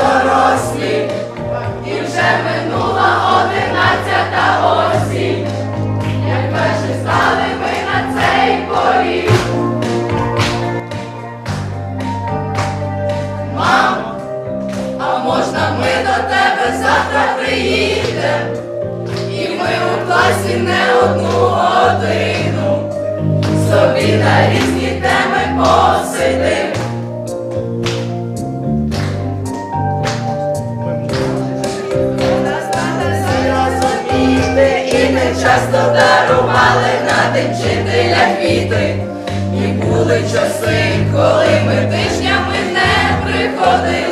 дорослі, і вже минула одинадцята осінь, як перші стали ми на цей поріг. Мамо, а можна ми до тебе завтра приїдемо? І ми у класі не одну годину, собі на різні теми по. Мали на день вчителя квіти, і були часи, коли ми тижнями не приходили.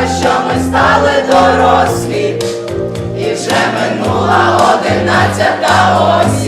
ми, що ми стали дорослі, і вже минула одинадцята осінь.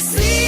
See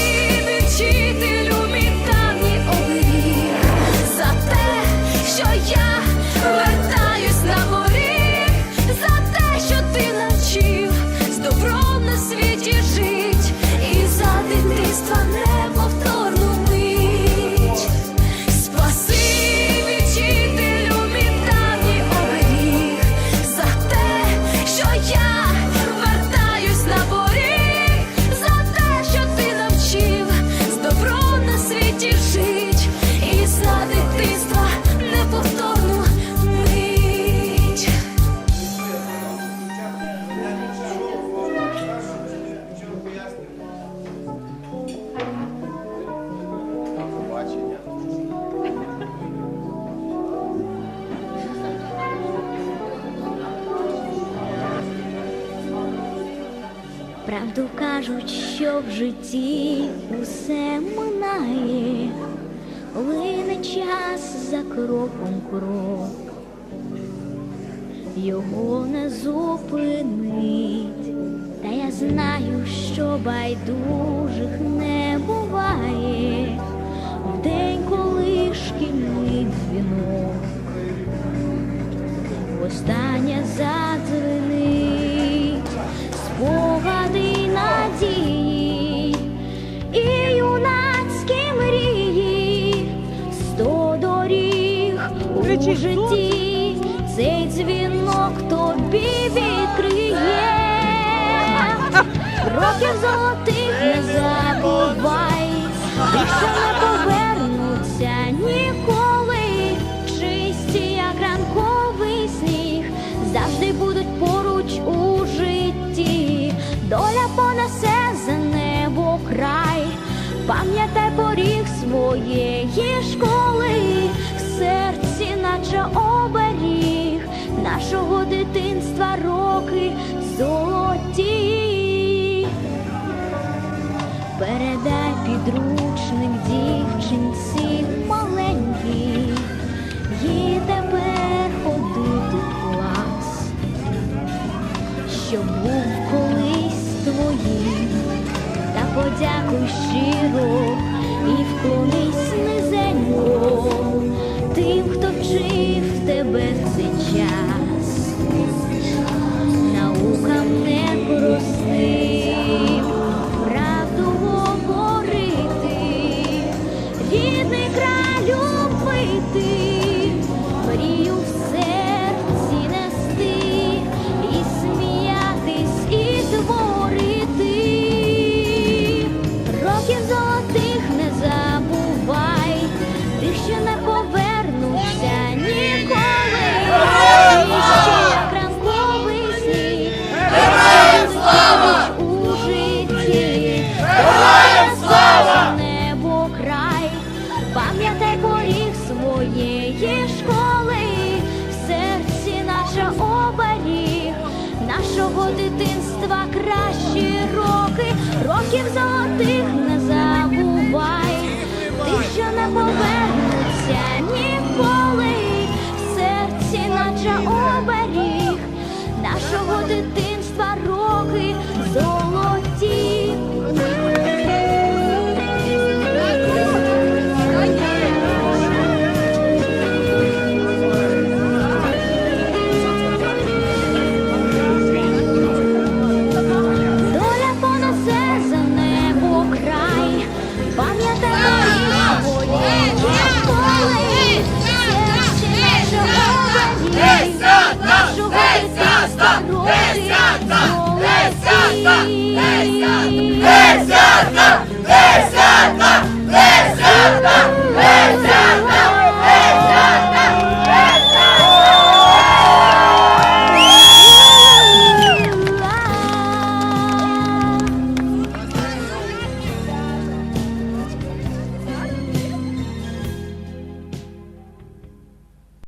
Правду кажуть, що в житті усе минає, лине час за кроком крок, його не зупинить, та я знаю, що байдужих не у житті, цей дзвінок тобі відкриє. Років золотих не забувай, тих, що не повернуться ніколи, чисті, як ранковий сніг, завжди будуть поруч у житті. Доля понесе за небо край, пам'ятай поріг своєї школи, нашого дитинства роки золоті. Передай підручник дівчинці маленькій, їй тепер ходити в клас, що був колись твоїм, та подякуй щиро і вклонись низенько тим, хто вчив тебе оберіг нашого дитинства.